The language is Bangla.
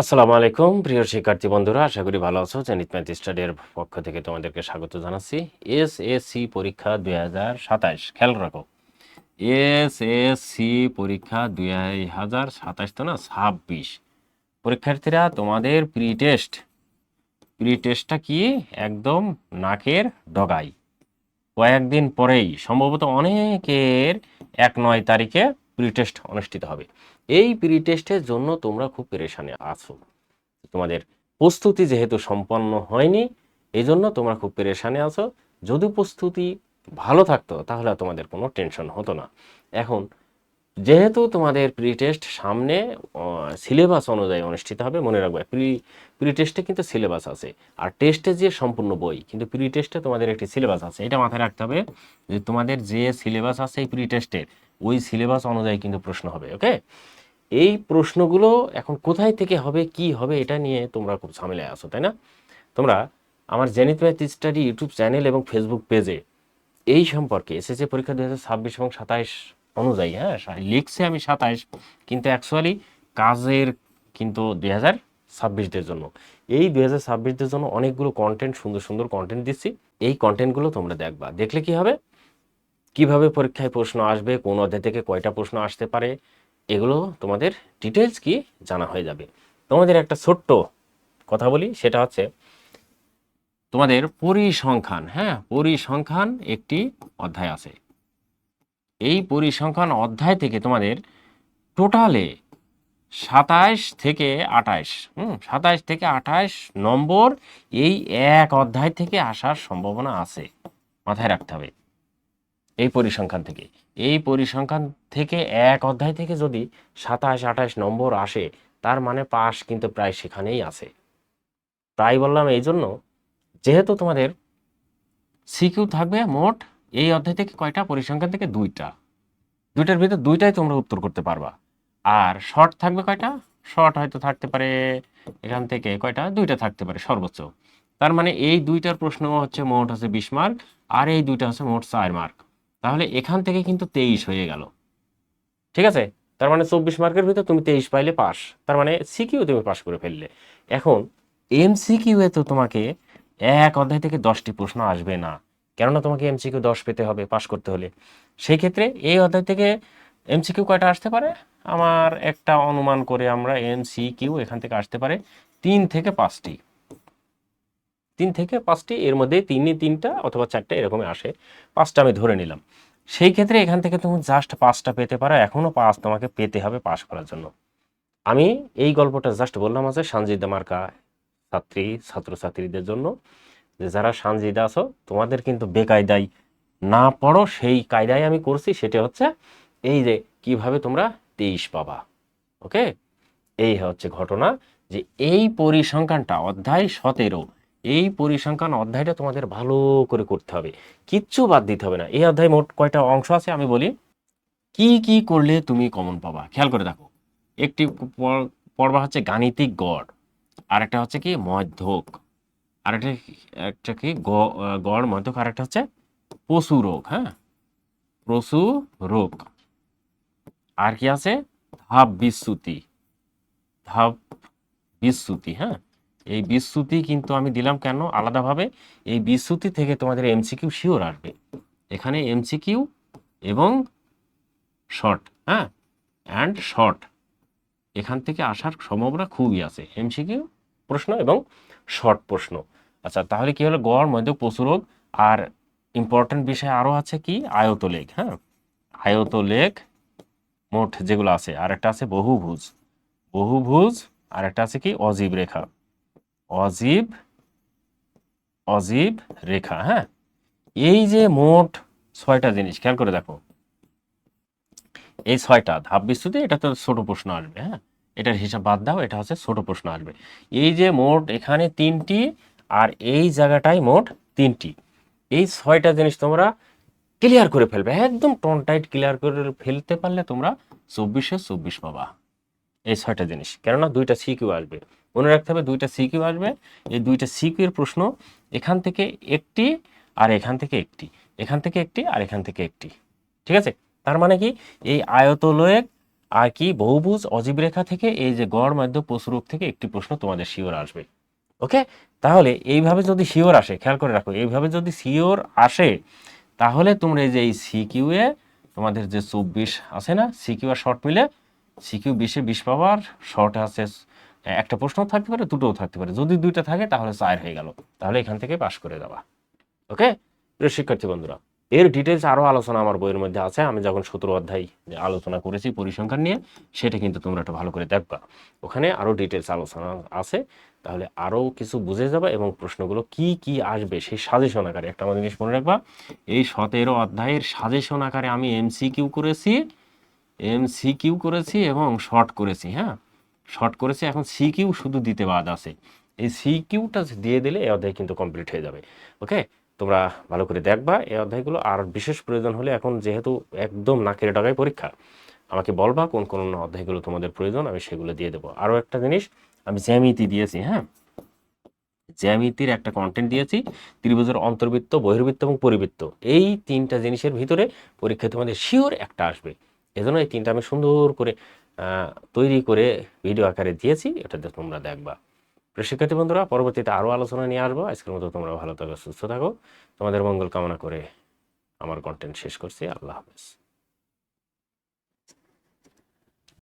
আসসালামু আলাইকুম, প্রিয় শিক্ষার্থী বন্ধুরা, আশা করি ভালো আছো। জেনিত ম্যাথ স্টাডির পক্ষ থেকে তোমাদেরকে স্বাগত জানাচ্ছি। এস এস সি পরীক্ষা দুই হাজার সাতাশ খেয়াল রাখো। এস এস সি পরীক্ষা দুই হাজার সাতাশ তো না, ছাব্বিশ। পরীক্ষার্থীরা, তোমাদের প্রি টেস্ট প্রি টেস্টটা কি? একদম নাকের ডগাই কয়েকদিন পরেই, সম্ভবত অনেকের এক নয় তারিখে প্রি টেস্ট অনুষ্ঠিত হবে। এই প্রি টেস্টের জন্য তোমরা খুব পেরেশানে আছো। তোমাদের প্রস্তুতি যেহেতু সম্পন্ন হয়নি এই জন্য তোমরা খুব পেরেশানে আছো। যদি প্রস্তুতি ভালো থাকতো, তাহলে তোমাদের কোনো টেনশন হতো না। এখন, যেহেতু তোমাদের প্রি টেস্ট সামনে সিলেবাস অনুযায়ী অনুষ্ঠিত হবে, মনে রাখবে প্রি প্রি টেস্টে কিন্তু সিলেবাস আছে। আর টেস্টে যে সম্পূর্ণ বই, কিন্তু প্রি টেস্টে তোমাদের একটি সিলেবাস আছে। এটা মাথায় রাখতে হবে যে তোমাদের যে সিলেবাস আছে এই প্রি টেস্টের ওই সিলেবাস অনুযায়ী কিন্তু প্রশ্ন হবে, ওকে? এই প্রশ্নগুলো এখন কোথায় থেকে হবে, কি হবে, এটা নিয়ে তোমরা খুব ঝামেলায় আছো, তাই না? তোমরা আমার Zenit math study YouTube channel এবং ফেসবুক পেজে এই সম্পর্কে এসএসসি পরীক্ষা দু ছাব্বিশ এবং সাতাইশ অনুযায়ী হ্যাঁ লিখছে আমি সাতাইশ, কিন্তু অ্যাকচুয়ালি কাজের কিন্তু দুই হাজার ছাব্বিশদের জন্য। এই দুই হাজার ছাব্বিশদের জন্য অনেকগুলো কন্টেন্ট সুন্দর সুন্দর কন্টেন্ট দিচ্ছি। এই কন্টেন্টগুলো তোমরা দেখবা। দেখলে কি হবে? কীভাবে পরীক্ষায় প্রশ্ন আসবে, কোন অধ্যায় থেকে কয়টা প্রশ্ন আসতে পারে, এগুলো তোমাদের ডিটেলস কি জানা হয়ে যাবে। তোমাদের একটা ছোট্ট কথা বলি, সেটা হচ্ছে তোমাদের পরিসংখ্যান হ্যাঁ পরিসংখ্যান একটি অধ্যায় আছে। এই পরিসংখ্যান অধ্যায় থেকে তোমাদের টোটালে সাতাইশ থেকে আঠাইশ, হুম, সাতাইশ থেকে আঠাইশ নম্বর এই এক অধ্যায় থেকে আসার সম্ভাবনা আছে। মাথায় রাখতে হবে। এই পরিসংখ্যান থেকে। এই পরিসংখ্যান থেকে এক অধ্যায় থেকে যদি সাতাশ, আঠাশ নম্বর আসে, তার মানে পাস কিন্তু প্রায় সেখানেই আছে। তাই বললাম এই জন্য, যেহেতু তোমাদের সিকিউ থাকবে মোট এই অধ্যায় থেকে কয়টা? পরিসংখ্যান থেকে দুইটা। দুইটার ভিতর দুইটাই তোমরা উত্তর করতে পারবা। আর শর্ট থাকবে কয়টা? শর্ট হয়তো থাকতে পারে এখান থেকে কয়টা? দুইটা থাকতে পারে সর্বোচ্চ। তার মানে এই দুইটার প্রশ্ন হচ্ছে মোট হচ্ছে বিশ মার্ক, আর এই দুইটা হচ্ছে মোট চার মার্ক। তাহলে এখান থেকে কিন্তু তেইশ হয়ে গেল। ঠিক আছে? তার মানে চব্বিশ মার্কের ভিতর তুমি তেইশ পাইলে পাস। তার মানে সিকিউ তুমি পাস করে ফেললে। এখন, এমসিকিউ এ তো তোমাকে এক অধ্যায় থেকে দশটি প্রশ্ন আসবে না। কেননা তোমাকে এমসিকিউ দশ পেতে হবে, পাস করতে হলে। সেই ক্ষেত্রে এই অধ্যায় থেকে এমসিকিউ কয়টা আসতে পারে? আমার একটা অনুমান করে আমরা এমসিকিউ এখান থেকে আসতে পারে তিন থেকে পাঁচটি। তিন থেকে পাঁচটি, এর মধ্যে তিনই তিনটা অথবা চারটা এরকমই আসে। পাঁচটা আমি ধরে নিলাম। সেই ক্ষেত্রে এখান থেকে তুমি জাস্ট পাঁচটা পেতে পারো। এখনও পাঁচ তোমাকে পেতে হবে পাস করার জন্য। আমি এই গল্পটা জাস্ট বললাম আছে সানজিদা মার্কা, ছাত্রী, ছাত্রছাত্রীদের জন্য। যে যারা সানজিদা আছো, তোমাদের কিন্তু বেকায়দায় না পড়ো, সেই কায়দায় আমি করছি, সেটা হচ্ছে এই যে কীভাবে তোমরা তেইশ পাবা। ওকে এই হচ্ছে ঘটনা যে এই পরিসংখ্যানটা অধ্যায় সতেরো এই পরিসংখ্যান অধ্যায়টা তোমাদের ভালো করে করতে হবে। কিচ্ছু বাদ দিতে হবে না। এই অধ্যায় মোট কয়টা অংশ আছে আমি বলি। কি কি করলে তুমি কমন পাবা? খেয়াল করে দেখো। একটি প- পড়বা হচ্ছে গাণিতিক গড়। আর একটা হচ্ছে কি মধ্যক। আর একটা কি গড়, মধ্যক। আর একটা হচ্ছে পশু রোগ হ্যাঁ? পশু রোগ। আর কি আছে? ধাপ বিচ্যুতি ধাপ বিচ্যুতি হ্যাঁ? এই বিচ্যুতি কিন্তু আমি দিলাম কেন? আলাদাভাবে এই বিচ্যুতি থেকে তোমাদের এমসিকিউ শিওর আসবে। এখানে এমসিকিউ এবং শর্ট হ্যাঁ? অ্যান্ড শর্ট এখান থেকে আসার সম্ভাবনা খুবই আছে। এমসিকিউ প্রশ্ন এবং শর্ট প্রশ্ন। আচ্ছা তাহলে কি হলো? গড়, মধ্য পশুরোগ আর ইম্পর্টেন্ট বিষয় আরও আছে কি? আয়ত আয়তলেখ হ্যাঁ? আয়ত আয়তলেখ মোট যেগুলো আছে। আর একটা আছে বহুভুজ। বহুভুজ আর একটা আছে কি? অজীব রেখা। অজীব অজীব রেখা হ্যাঁ? এই যে মোট ছয়টা জিনিস, খেয়াল করে দেখো। এই ছয়টা ধাপ বিস্তুতি, এটা তো ছোট প্রশ্ন আসবে হ্যাঁ? এটার হিসাব বাদ দাও, এটা হচ্ছে ছোট প্রশ্ন আসবে। এই যে মোট এখানে তিনটি আর এই জায়গাটায় মোট তিনটি। এই ছয়টা জিনিস তোমরা ক্লিয়ার করে ফেলবে, একদম টন টাইট ক্লিয়ার করে ফেলতে পারলে তোমরা চব্বিশে চব্বিশ পাবা। এই ছয়টা জিনিস, কেননা দুইটা সিকিউ আসবে। মনে রাখতে হবে দুইটা সিকিউ আসবে। এই দুইটা সিকিউ এর প্রশ্ন এখান থেকে একটি আর এখান থেকে একটি। এখান থেকে একটি আর এখান থেকে একটি। ঠিক আছে? তার মানে কি? এই আয়তলয়েক আর কি বহুভুজ অজীব রেখা থেকে এই যে গড় মধ্য প্রসরূপ থেকে একটি প্রশ্ন তোমাদের শিওর আসবে। ওকে? তাহলে এইভাবে যদি শিওর আসে, খেয়াল করে রাখো, এইভাবে যদি শিওর আসে, তাহলে তোমরা এই যে এই সিকিউ এ তোমাদের যে চব্বিশ আছে না সিকিউ আর শর্ট মিলে সিকিউ বিশে বিশ পাওয়ার, শর্টে আছে একটা প্রশ্ন থাকতে পারে, দুটোও থাকতে পারে। যদি দুইটা থাকে, তাহলে চার হয়ে গেল। তাহলে এখান থেকে পাশ করে দেওয়া। ওকে? শিক্ষার্থী বন্ধুরা, এর ডিটেলস আরও আলোচনা আমার বইয়ের মধ্যে আছে। আমি যখন সতেরো অধ্যায় আলোচনা করেছি পরিসংখ্যান নিয়ে, সেটা কিন্তু তোমরা একটু ভালো করে দেখবা। ওখানে আরও ডিটেলস আলোচনা আছে। তাহলে আরও কিছু বুঝে যাবে এবং প্রশ্নগুলো কি কি আসবে সেই সাজেশন আকারে একটা আমার জিনিস মনে রাখবা। এই সতেরো অধ্যায়ের সাজেশন আকারে আমি এমসিকিউ করেছি এমসিকিউ করেছি এবং শর্ট করেছি হ্যাঁ? শর্ট করেছে। এখন সিকিউ শুধু দিতে বাদ আছে। এই সিকিউটা দিয়ে দিলে এই অধ্যায় কিন্তু কমপ্লিট হয়ে যাবে। ওকে? তোমরা ভালো করে দেখবা, এই অধ্যায়গুলো। আর বিশেষ প্রয়োজন হলে এখন যেহেতু একদম নাকের ডাগায় পরীক্ষা, আমাকে বলবা কোন কোন অধ্যায়গুলো তোমাদের প্রয়োজন, আমি সেগুলো দিয়ে দেবো। আরও একটা জিনিস, আমি জ্যামিতি দিয়েছি হ্যাঁ? জ্যামিতির একটা কন্টেন্ট দিয়েছি, ত্রিভুজের অন্তর্বৃত্ত, বহির্বৃত্ত এবং পরিবৃত্ত। এই তিনটা জিনিসের ভিতরে পরীক্ষায় তোমাদের শিওর একটা আসবে। এজন্য এই তিনটা আমি সুন্দর করে তৈরি করে ভিডিও আকারে দিয়েছি এটাতে তোমরা দেখবা। প্রিয় শিক্ষার্থী বন্ধুরা, পরবর্তীতে আরও আলোচনা নিয়ে আসব। আজকের মতো তোমরা ভালো থাকো, সুস্থ থাকো। তোমাদের মঙ্গল কামনা করে আমার কন্টেন্ট শেষ করছি। আল্লাহ হাফেজ।